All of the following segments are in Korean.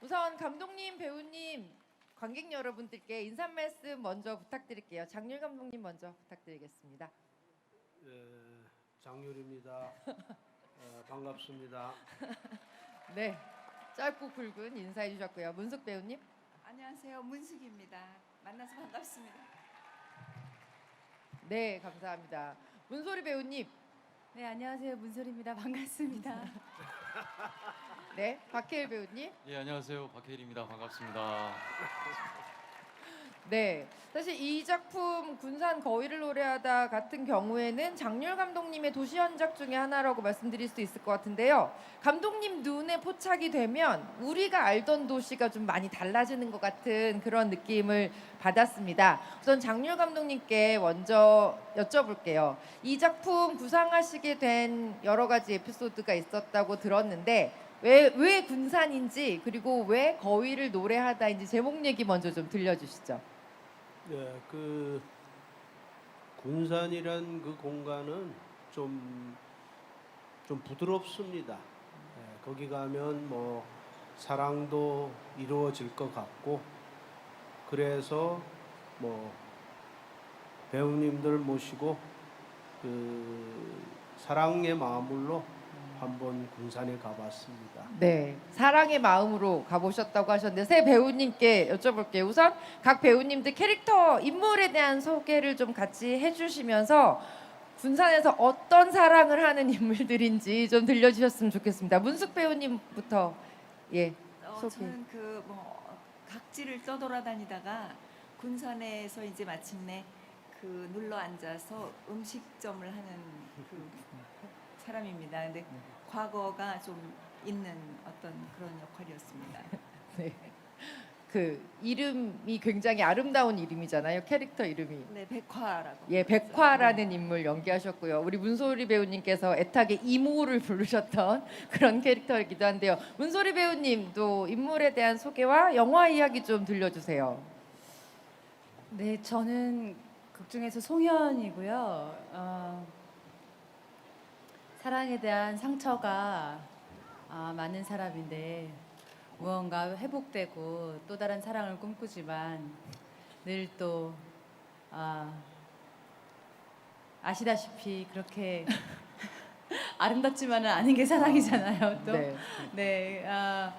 우선 감독님, 배우님, 관객 여러분들께 인사 말씀 먼저 부탁드릴게요. 장률 감독님 먼저 부탁드리겠습니다. 예, 장률입니다. 어, 반갑습니다. 네, 짧고 굵은 인사해 주셨고요. 문숙 배우님. 안녕하세요. 문숙입니다. 만나서 반갑습니다. 네, 감사합니다. 문소리 배우님. 네, 안녕하세요. 문솔입니다. 반갑습니다. 네, 박해일 배우님. 예 안녕하세요 박해일입니다 반갑습니다. 네, 사실 이 작품 군산 거위를 노래하다 같은 경우에는 장률 감독님의 도시 현작 중에 하나라고 말씀드릴 수 있을 것 같은데요. 감독님 눈에 포착이 되면 우리가 알던 도시가 좀 많이 달라지는 것 같은 그런 느낌을 받았습니다. 우선 장률 감독님께 먼저 여쭤볼게요. 이 작품 구상하시게 된 여러 가지 에피소드가 있었다고 들었는데 왜, 왜 군산인지 그리고 왜 거위를 노래하다인지 제목 얘기 먼저 좀 들려주시죠. 예, 그 군산이란 그 공간은 좀, 좀 부드럽습니다. 예, 거기 가면 뭐 사랑도 이루어질 것 같고 그래서 뭐 배우님들 모시고 그 사랑의 마음으로 한번 군산에 가봤습니다. 네, 사랑의 마음으로 가보셨다고 하셨는데 새 배우님께 여쭤볼게요. 우선 각 배우님들 캐릭터 인물에 대한 소개를 좀 같이 해주시면서 군산에서 어떤 사랑을 하는 인물들인지 좀 들려주셨으면 좋겠습니다. 문숙 배우님부터 예. 어, 소개. 저는 그 뭐 각지를 떠돌아다니다가 군산에서 이제 마침내 그 눌러 앉아서 음식점을 하는 그 사람입니다. 근데 과거가 좀 있는 어떤 그런 역할이었습니다. 네. 그 이름이 굉장히 아름다운 이름이잖아요. 캐릭터 이름이. 네, 백화라고. 예, 백화라는 인물 연기하셨고요. 우리 문소리 배우님께서 애타게 이모를 부르셨던 그런 캐릭터이기도 한데요. 문소리 배우님도 인물에 대한 소개와 영화 이야기 좀 들려주세요. 네, 저는 극 중에서 송현이고요. 어, 사랑에 대한 상처가 아, 많은 사람인데 무언가 회복되고 또 다른 사랑을 꿈꾸지만 늘또 아, 아시다시피 그렇게 아름답지만은 않은 게 사랑이잖아요. 또 네. 네, 아,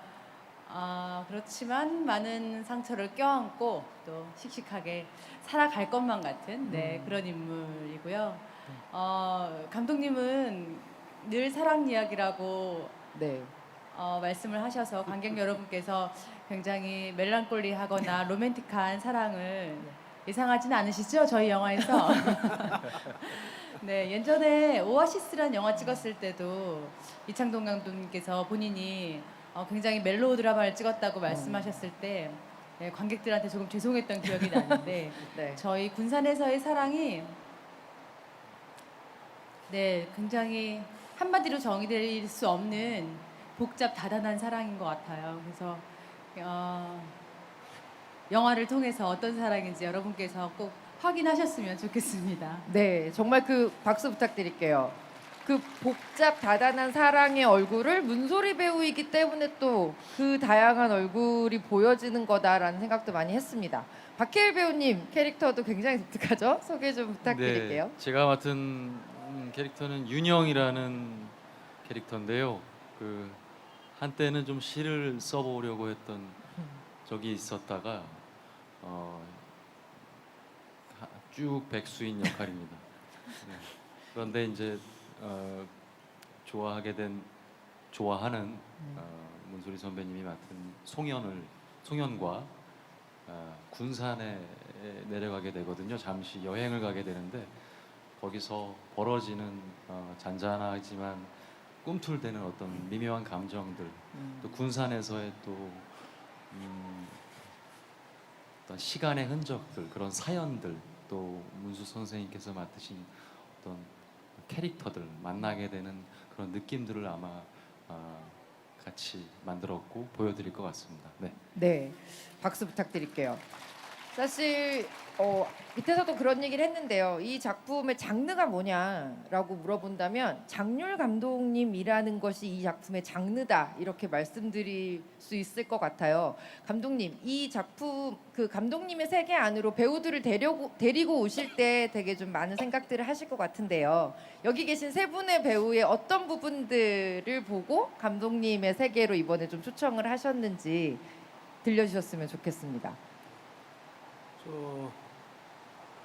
아, 그렇지만 많은 상처를 껴안고 또 씩씩하게 살아갈 것만 같은 네, 음. 그런 인물이고요. 어, 감독님은 늘 사랑 이야기라고 네. 어, 말씀을 하셔서 관객 여러분께서 굉장히 멜랑콜리하거나 로맨틱한 사랑을 예상하지는 않으시죠? 저희 영화에서. 네, 예전에 오아시스란 영화 찍었을 때도 이창동 감독님께서 본인이 어, 굉장히 멜로 드라마를 찍었다고 말씀하셨을 때 네, 관객들한테 조금 죄송했던 기억이 나는데 네. 저희 군산에서의 사랑이 네 굉장히 한마디로 정의될 수 없는 복잡 다단한 사랑인 것 같아요. 그래서 어, 영화를 통해서 어떤 사랑인지 여러분께서 꼭 확인하셨으면 좋겠습니다. 네, 정말 그 박수 부탁드릴게요. 그 복잡 다단한 사랑의 얼굴을 문소리 배우이기 때문에 또 그 다양한 얼굴이 보여지는 거다라는 생각도 많이 했습니다. 박해일 배우님 캐릭터도 굉장히 독특하죠? 소개 좀 부탁드릴게요. 네, 제가 맡은 음, 캐릭터는 윤영이라는 캐릭터인데요. 그 한때는 좀 시를 써보려고 했던 적이 있었다가 어, 하- 쭉 백수인 역할입니다. 네. 그런데 이제 어, 좋아하게 된 좋아하는 어, 문소리 선배님이 맡은 송현을 송현과 어, 군산에 내려가게 되거든요. 잠시 여행을 가게 되는데 거기서 벌어지는 어, 잔잔하지만 꿈틀대는 어떤 미묘한 감정들 음. 또 군산에서의 또 음, 어떤 시간의 흔적들 그런 사연들 또 문수 선생님께서 맡으신 어떤 캐릭터들 만나게 되는 그런 느낌들을 아마 어, 같이 만들었고 보여드릴 것 같습니다. 네. 네, 박수 부탁드릴게요. 사실 어, 밑에서도 그런 얘기를 했는데요. 이 작품의 장르가 뭐냐라고 물어본다면 장률 감독님이라는 것이 이 작품의 장르다 이렇게 말씀드릴 수 있을 것 같아요. 감독님, 이 작품 그 감독님의 세계 안으로 배우들을 데려고, 데리고 오실 때 되게 좀 많은 생각들을 하실 것 같은데요. 여기 계신 세 분의 배우의 어떤 부분들을 보고 감독님의 세계로 이번에 좀 초청을 하셨는지 들려주셨으면 좋겠습니다. 저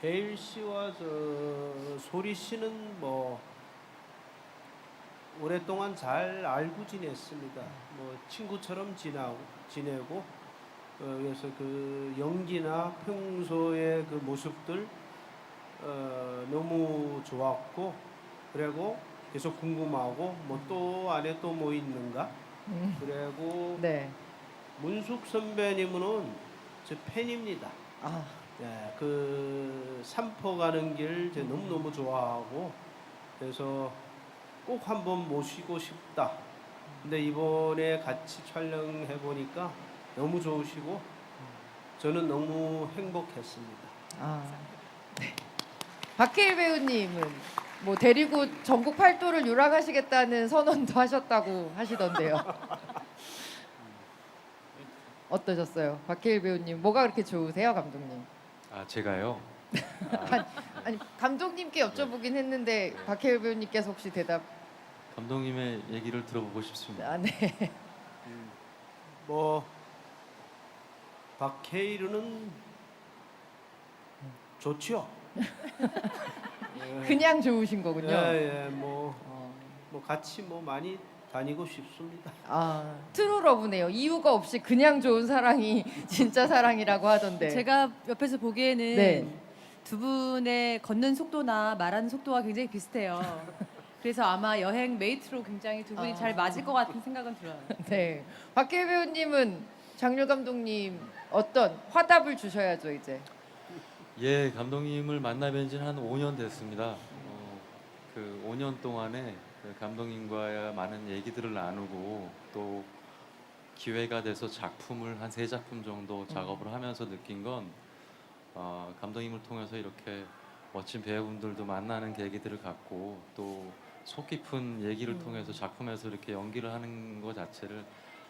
베일 씨와 저 소리 씨는 뭐 오랫동안 잘 알고 지냈습니다. 뭐 친구처럼 지나고 지내고 어, 그래서 그 연기나 평소의 그 모습들 어, 너무 좋았고 그리고 계속 궁금하고 뭐 또 안에 또 뭐 있는가 음. 그리고 네. 문숙 선배님은 제 팬입니다. 아, 네, 그 삼포 가는 길 제가 너무 너무 좋아하고 그래서 꼭 한번 모시고 싶다. 근데 이번에 같이 촬영해 보니까 너무 좋으시고 저는 너무 행복했습니다. 아. 네. 박해일 배우님은 뭐 데리고 전국 팔도를 유랑하시겠다는 선언도 하셨다고 하시던데요. 어떠셨어요, 박해일 배우님? 뭐가 그렇게 좋으세요, 감독님? 아 제가요. 아니 감독님께 여쭤보긴 했는데 박해일 배우님께서 혹시 대답? 감독님의 얘기를 들어보고 싶습니다. 아, 네. 뭐 박해일은 좋죠. 예, 그냥 좋으신 거군요. 예, 예, 뭐, 어. 뭐 같이 뭐 많이 다니고 싶습니다. 아, 트루러브네요. 이유가 없이 그냥 좋은 사랑이 진짜 사랑이라고 하던데. 제가 옆에서 보기에는 네. 두 분의 걷는 속도나 말하는 속도가 굉장히 비슷해요. 그래서 아마 여행 메이트로 굉장히 두 분이 아. 잘 맞을 것 같은 생각은 들어요. 네. 박계 배우님은 장률 감독님 어떤 화답을 주셔야죠 이제. 예, 감독님을 만나뵌 지는 한 5년 됐습니다. 어, 그 5년 동안에 그 감독님과 많은 얘기들을 나누고 또 기회가 돼서 작품을 한 세 작품 정도 작업을 하면서 느낀 건 어, 감독님을 통해서 이렇게 멋진 배우분들도 만나는 계기들을 갖고 또 속 깊은 얘기를 통해서 작품에서 이렇게 연기를 하는 것 자체를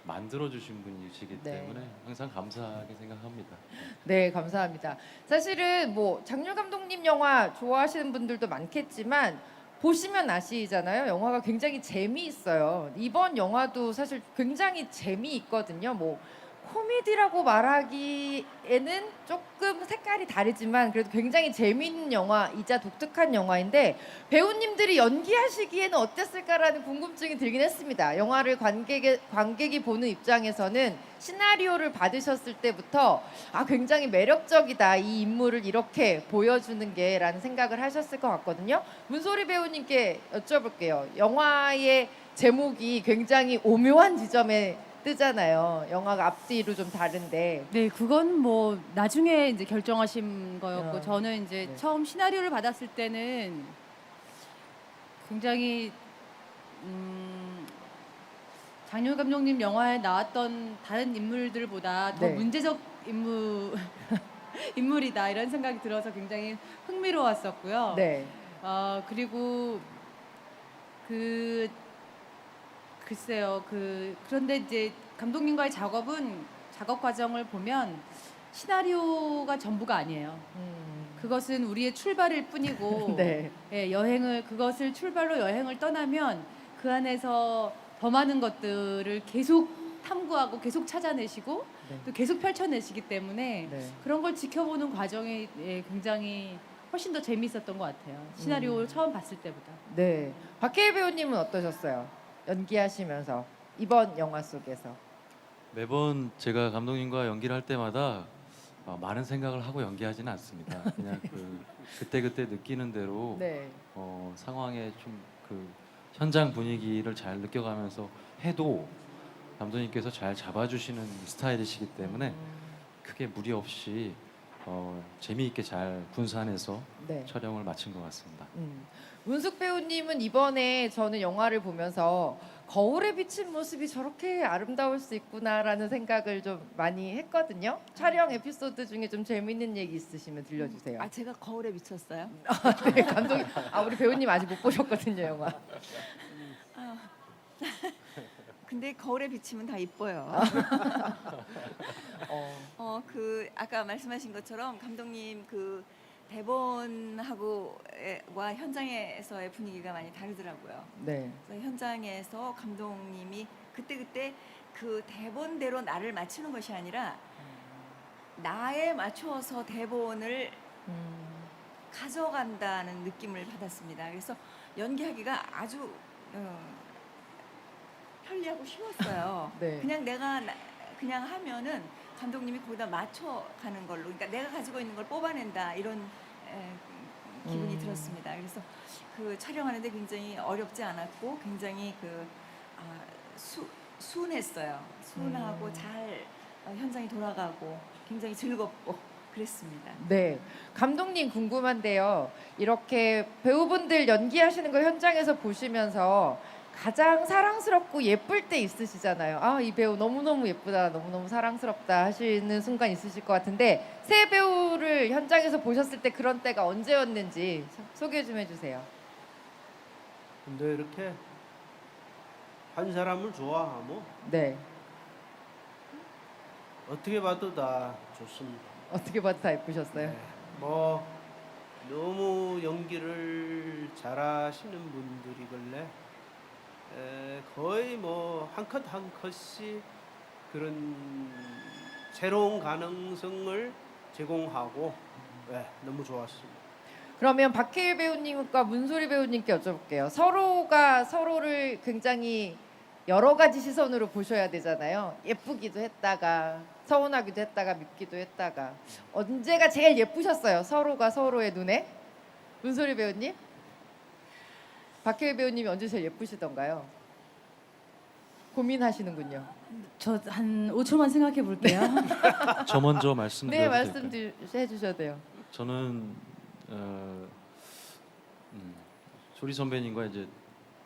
만들어 주신 분이시기 네. 때문에 항상 감사하게 생각합니다. 네, 감사합니다. 사실은 뭐 장률 감독님 영화 좋아하시는 분들도 많겠지만 보시면 아시잖아요. 영화가 굉장히 재미있어요. 이번 영화도 사실 굉장히 재미있거든요. 뭐 코미디라고 말하기에는 조금 색깔이 다르지만 그래도 굉장히 재미있는 영화이자 독특한 영화인데 배우님들이 연기하시기에는 어땠을까라는 궁금증이 들긴 했습니다. 영화를 관객의, 관객이 보는 입장에서는 시나리오를 받으셨을 때부터 아 굉장히 매력적이다 이 인물을 이렇게 보여주는 게라는 생각을 하셨을 것 같거든요. 문소리 배우님께 여쭤볼게요. 영화의 제목이 굉장히 오묘한 지점에 뜨잖아요. 영화가 앞뒤로 좀 다른데. 네, 그건 뭐 나중에 이제 결정하신 거였고 어, 저는 이제 네. 처음 시나리오를 받았을 때는 굉장히 음, 장윤 감독님 영화에 나왔던 다른 인물들보다 더 네. 문제적 인물 인물이다 이런 생각이 들어서 굉장히 흥미로웠었고요. 네. 어 그리고 그 글쎄요 그 그런데 이제 감독님과의 작업은 작업 과정을 보면 시나리오가 전부가 아니에요. 음. 그것은 우리의 출발일 뿐이고 네. 예, 여행을 그것을 출발로 여행을 떠나면 그 안에서 더 많은 것들을 계속 탐구하고 계속 찾아내시고 네. 또 계속 펼쳐내시기 때문에 네. 그런 걸 지켜보는 과정이 예, 굉장히 훨씬 더 재미있었던 것 같아요. 시나리오를 음. 처음 봤을 때보다. 네. 박해일 배우님은 어떠셨어요? 연기하시면서 이번 영화 속에서. 매번 제가 감독님과 연기를 할 때마다 어, 많은 생각을 하고 연기하지는 않습니다. 그냥 그 그때 그때 느끼는 대로 네. 어, 상황의 좀그 현장 분위기를 잘 느껴가면서 해도 감독님께서 잘 잡아주시는 스타일이시기 때문에 음. 크게 무리 없이 어, 재미있게 잘 군산에서 네. 촬영을 마친 것 같습니다. 음. 문숙 배우님은 이번에 저는 영화를 보면서 거울에 비친 모습이 저렇게 아름다울 수 있구나라는 생각을 좀 많이 했거든요. 촬영 에피소드 중에 좀 재밌는 얘기 있으시면 들려주세요. 아 제가 거울에 비쳤어요. 네, 감독님. 아 우리 배우님 아직 못 보셨거든요 영화. 근데 거울에 비치면 다 이뻐요. 어, 어 그 아까 말씀하신 것처럼 감독님 그 대본하고 와 현장에서의 분위기가 많이 다르더라고요. 네. 그래서 현장에서 감독님이 그때 그때 그 대본대로 나를 맞추는 것이 아니라 나에 맞추어서 대본을 음, 가져간다는 느낌을 받았습니다. 그래서 연기하기가 아주 어, 편리하고 쉬웠어요. 네. 그냥 내가 나- 그냥 하면은 감독님이 거기다 맞춰 가는 걸로, 그러니까 내가 가지고 있는 걸 뽑아낸다 이런 에, 기분이 음. 들었습니다. 그래서 그 촬영하는데 굉장히 어렵지 않았고 굉장히 그 아, 수, 순했어요. 순하고 음. 잘 어, 현장이 돌아가고 굉장히 즐겁고 그랬습니다. 네. 감독님 궁금한데요. 이렇게 배우분들 연기하시는 거 현장에서 보시면서 가장 사랑스럽고 예쁠 때 있으시잖아요. 아, 이 배우 너무너무 예쁘다. 너무너무 사랑스럽다 하시는 순간 있으실 것 같은데 새 배우를 현장에서 보셨을 때 그런 때가 언제였는지 소개 좀 해주세요. 근데 이렇게 한 사람을 좋아하면 네. 어떻게 봐도 다 좋습니다. 어떻게 봐도 다 예쁘셨어요. 네. 뭐 너무 연기를 잘하시는 분들이길래 에, 거의 뭐 한 컷 한 컷씩 그런 새로운 가능성을 제공하고 네, 너무 좋았습니다. 그러면 박해일 배우님과 문소리 배우님께 여쭤볼게요. 서로가 서로를 굉장히 여러 가지 시선으로 보셔야 되잖아요. 예쁘기도 했다가 서운하기도 했다가 밉기도 했다가 언제가 제일 예쁘셨어요? 서로가 서로의 눈에? 문소리 배우님? 박해일 배우님이 언제 제일 예쁘시던가요? 고민하시는군요. 저 한 5초만 생각해 볼게요. 저 먼저 네, 말씀드려도 말씀 될까요? 드- 해주셔도 돼요. 저는 어, 음, 조리 선배님과 이제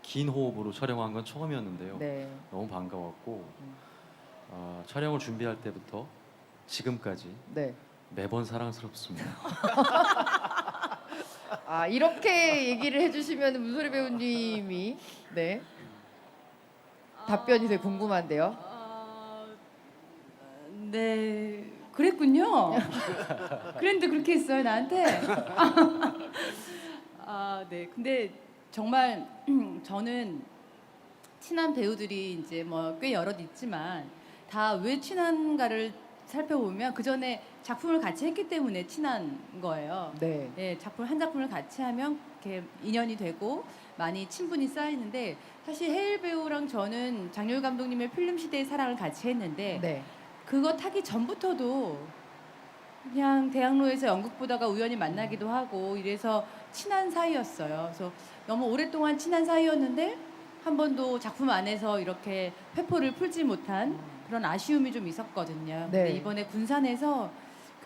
긴 호흡으로 촬영한 건 처음이었는데요. 네. 너무 반가웠고 음. 어, 촬영을 준비할 때부터 지금까지 네. 매번 사랑스럽습니다. 아 이렇게 얘기를 해주시면 문소리 배우님이 네 답변이 되게 궁금한데요. 아, 네, 그랬군요. 그랬는데 그렇게 했어요 나한테. 아, 네. 근데 정말 저는 친한 배우들이 이제 뭐 꽤 여럿 있지만 다 왜 친한가를 살펴보면 그 전에 작품을 같이 했기 때문에 친한 거예요. 네. 네, 작품 한 작품을 같이 하면 이렇게 인연이 되고 많이 친분이 쌓이는데 사실 해일 배우랑 저는 장렬 감독님의 필름 시대의 사랑을 같이 했는데 네. 그거 타기 전부터도 그냥 대학로에서 연극 보다가 우연히 만나기도 하고 이래서 친한 사이였어요. 그래서 너무 오랫동안 친한 사이였는데 한 번도 작품 안에서 이렇게 회포를 풀지 못한 그런 아쉬움이 좀 있었거든요. 근데 네. 이번에 군산에서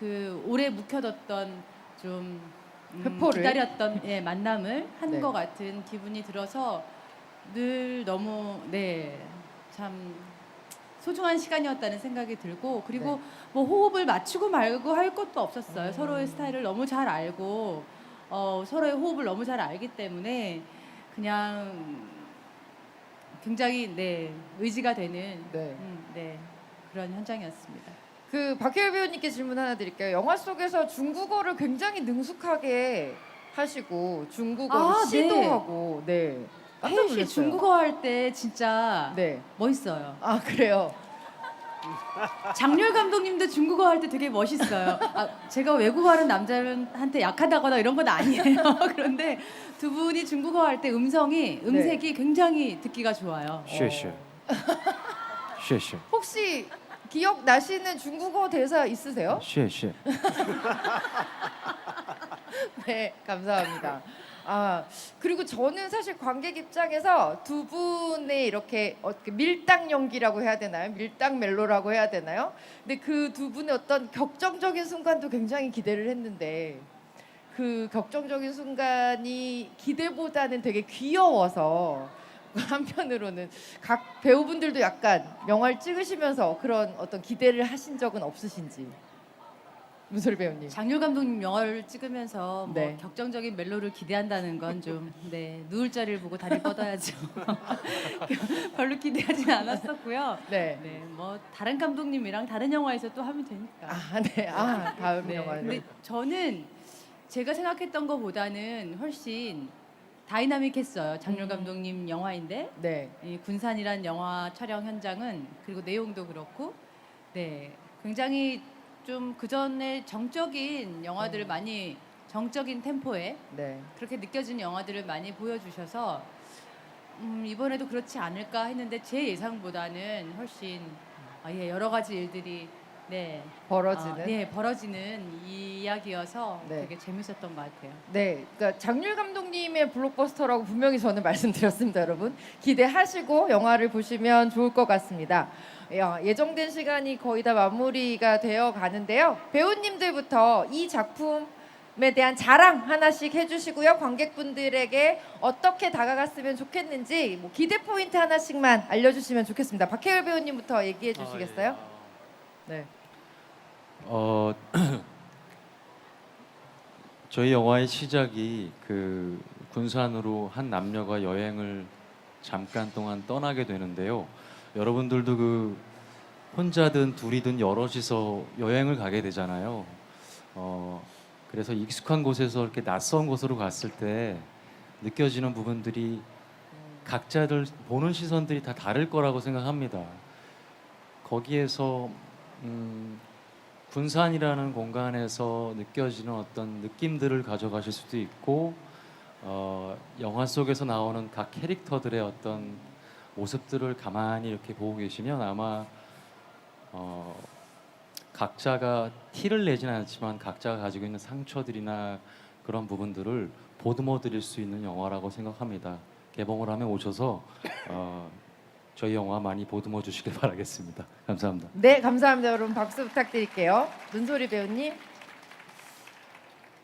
그 오래 묵혀뒀던 좀 음, 회포를? 기다렸던 예, 만남을 한 네. 것 같은 기분이 들어서 늘 너무 네참 소중한 시간이었다는 생각이 들고 그리고 네. 뭐 호흡을 맞추고 말고 할 것도 없었어요. 음. 서로의 스타일을 너무 잘 알고 어, 서로의 호흡을 너무 잘 알기 때문에 그냥 굉장히 네 의지가 되는 네. 음, 네 그런 현장이었습니다. 그 박혜일 배우님께 질문 하나 드릴게요. 영화 속에서 중국어를 굉장히 능숙하게 하시고 중국어를 아, 네. 시도하고 네. 깜짝 혜인 씨 놀랐어요. 중국어 할 때 진짜 네. 멋있어요. 아 그래요. 장렬 감독님도 중국어 할 때 되게 멋있어요. 아, 제가 외국어 하는 남자한테 약하다거나 이런 건 아니에요. 그런데 두 분이 중국어 할 때 음성이 음색이 굉장히 듣기가 좋아요. 谢谢谢谢 혹시 기억 나시는 중국어 대사 있으세요? 谢谢 네, 감사합니다. 아 그리고 저는 사실 관객 입장에서 두 분의 이렇게 어떻게 밀당 연기라고 해야 되나요? 밀당 멜로라고 해야 되나요? 근데 그 두 분의 어떤 격정적인 순간도 굉장히 기대를 했는데 그 격정적인 순간이 기대보다는 되게 귀여워서 한편으로는 각 배우분들도 약간 영화를 찍으시면서 그런 어떤 기대를 하신 적은 없으신지 문소리 배우님. 장률 감독님 영화를 찍으면서 뭐 네. 격정적인 멜로를 기대한다는 건 좀 네, 누울 자리를 보고 다리 뻗어야죠. 별로 기대하진 않았었고요. 네. 네, 뭐 다른 감독님이랑 다른 영화에서 또 하면 되니까. 아, 네. 아, 다음 네. 영화는. 근데 저는 제가 생각했던 것보다는 훨씬 다이나믹했어요. 장률 음. 감독님 영화인데 네. 이 군산이란 영화 촬영 현장은 그리고 내용도 그렇고 네 굉장히 좀 그 전에 정적인 영화들을 음. 많이 정적인 템포에 네. 그렇게 느껴지는 영화들을 많이 보여주셔서 음, 이번에도 그렇지 않을까 했는데 제 예상보다는 훨씬 아, 예, 여러 가지 일들이 네 벌어지는. 아, 네 벌어지는 이야기여서 네. 되게 재밌었던 것 같아요. 네, 그러니까 장률 감독님의 블록버스터라고 분명히 저는 말씀드렸습니다, 여러분. 기대하시고 영화를 보시면 좋을 것 같습니다. 야, 예정된 시간이 거의 다 마무리가 되어 가는데요. 배우님들부터 이 작품 에 대한 자랑 하나씩 해주시고요. 관객분들에게 어떻게 다가갔으면 좋겠는지 뭐 기대 포인트 하나씩만 알려주시면 좋겠습니다. 박해열 배우님부터 얘기해 주시겠어요? 아, 예. 네. 어 저희 영화의 시작이 그 군산으로 한 남녀가 여행을 잠깐 동안 떠나게 되는데요. 여러분들도 그 혼자든 둘이든 여럿이서 여행을 가게 되잖아요. 어 그래서 익숙한 곳에서 이렇게 낯선 곳으로 갔을 때 느껴지는 부분들이 각자들 보는 시선들이 다 다를 거라고 생각합니다. 거기에서 음, 군산이라는 공간에서 느껴지는 어떤 느낌들을 가져가실 수도 있고 어, 영화 속에서 나오는 각 캐릭터들의 어떤 모습들을 가만히 이렇게 보고 계시면 아마 어, 각자가 티를 내지는 않지만 각자가 가지고 있는 상처들이나 그런 부분들을 보듬어 드릴 수 있는 영화라고 생각합니다. 개봉을 하면 오셔서 어, 저희 영화 많이 보듬어 주시길 바라겠습니다. 감사합니다. 네, 감사합니다, 여러분. 박수 부탁드릴게요. 눈소리 배우님.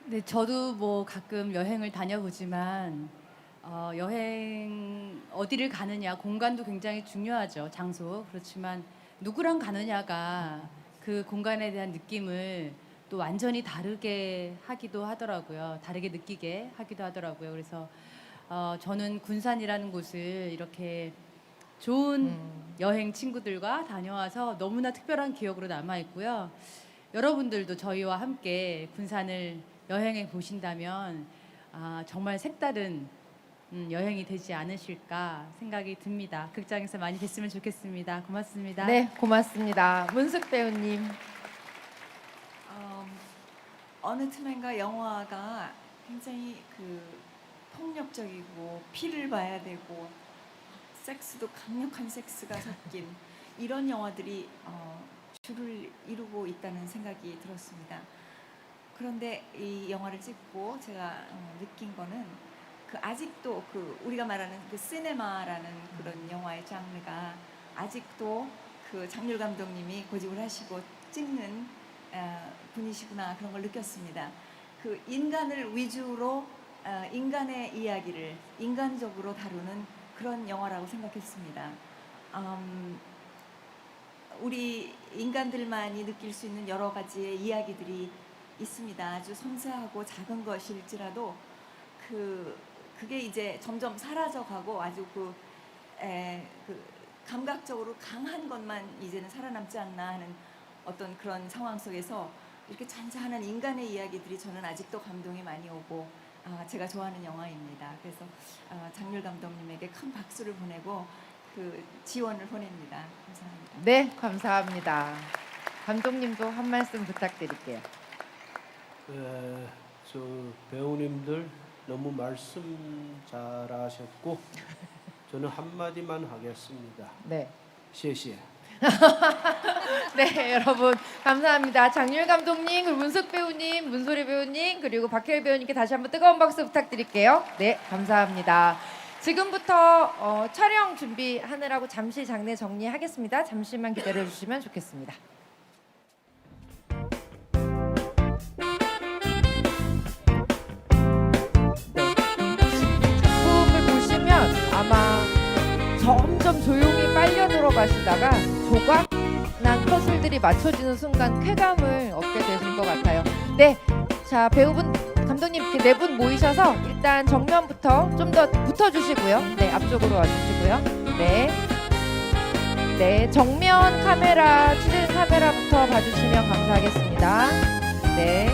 네, 저도 뭐 가끔 여행을 다녀보지만 어, 여행 어디를 가느냐 공간도 굉장히 중요하죠 장소 그렇지만 누구랑 가느냐가 그 공간에 대한 느낌을 또 완전히 다르게 하기도 하더라고요 다르게 느끼게 하기도 하더라고요 그래서 어, 저는 군산이라는 곳을 이렇게 좋은 음. 여행 친구들과 다녀와서 너무나 특별한 기억으로 남아 있고요. 여러분들도 저희와 함께 군산을 여행해 보신다면 아, 정말 색다른 음, 여행이 되지 않으실까 생각이 듭니다. 극장에서 많이 뵀으면 좋겠습니다. 고맙습니다. 네, 고맙습니다. 문숙 배우님. 음, 어느 틈엔가 영화가 굉장히 그 폭력적이고 피를 봐야 되고 섹스도 강력한 섹스가 섞인 이런 영화들이 어, 주를 이루고 있다는 생각이 들었습니다. 그런데 이 영화를 찍고 제가 어, 느낀 거는 그 아직도 그 우리가 말하는 그 시네마라는 그런 영화의 장르가 아직도 그 장률 감독님이 고집을 하시고 찍는 어, 분이시구나 그런 걸 느꼈습니다. 그 인간을 위주로 어, 인간의 이야기를 인간적으로 다루는 그런 영화라고 생각했습니다. 음, 우리 인간들만이 느낄 수 있는 여러 가지의 이야기들이 있습니다. 아주 섬세하고 작은 것일지라도 그 그게 이제 점점 사라져가고 아주 그, 에, 그 감각적으로 강한 것만 이제는 살아남지 않나 하는 어떤 그런 상황 속에서 이렇게 잔잔한 인간의 이야기들이 저는 아직도 감동이 많이 오고 아, 제가 좋아하는 영화입니다. 그래서 아, 장률 감독님에게 큰 박수를 보내고 그 지원을 보냅니다. 감사합니다. 네, 감사합니다. 감독님도 한 말씀 부탁드릴게요. 에, 저 배우님들 너무 말씀 잘하셨고 저는 한 마디만 하겠습니다. 네. 시시해. 네, 여러분 감사합니다. 장률 감독님, 문숙 배우님, 문소리 배우님, 그리고 박혜일 배우님께 다시 한번 뜨거운 박수 부탁드릴게요. 네, 감사합니다. 지금부터 어, 촬영 준비하느라고 잠시 장례 정리하겠습니다. 잠시만 기다려 주시면 좋겠습니다. 조용히 빨려 들어가시다가 조각 난 퍼즐들이 맞춰지는 순간 쾌감을 얻게 되실 것 같아요. 네, 자 배우분 감독님 이렇게 네 분 모이셔서 일단 정면부터 좀 더 붙어주시고요. 네, 앞쪽으로 와주시고요. 네, 네 정면 카메라 취재진 카메라부터 봐주시면 감사하겠습니다. 네,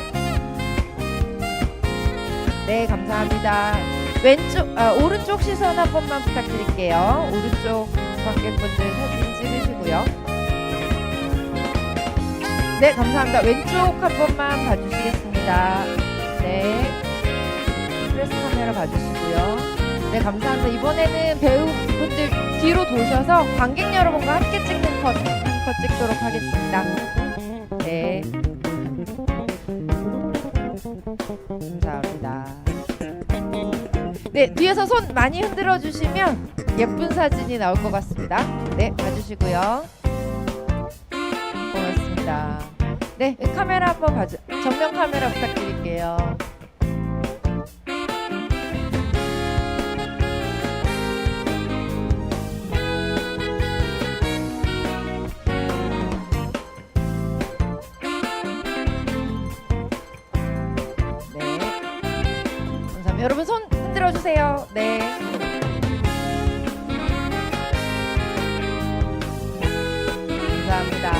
네 감사합니다. 왼쪽 아, 오른쪽 시선 한 번만 부탁드릴게요. 오른쪽 관객분들 사진 찍으시고요. 네, 감사합니다. 왼쪽 한 번만 봐주시겠습니다. 네. 프레스 카메라 봐주시고요. 네, 감사합니다. 이번에는 배우분들 뒤로 도셔서 관객 여러분과 함께 찍는 컷, 한컷 찍도록 하겠습니다. 네. 감사합니다. 네, 뒤에서 손 많이 흔들어 주시면 예쁜 사진이 나올 것 같습니다. 네, 봐주시고요. 고맙습니다. 네, 카메라 한번 봐주. 정면 카메라 부탁드릴게요. 네. 여러분 손 흔들어 주세요. 네. 감사합니다.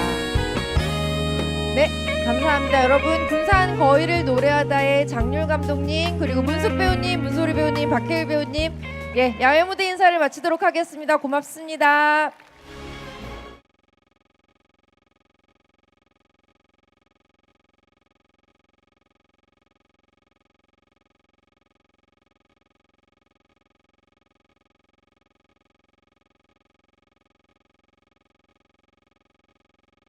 네, 감사합니다. 여러분 군산 거위를 노래하다의 장률 감독님 그리고 문숙 배우님, 문소리 배우님, 박혜일 배우님, 예 야외 무대 인사를 마치도록 하겠습니다. 고맙습니다.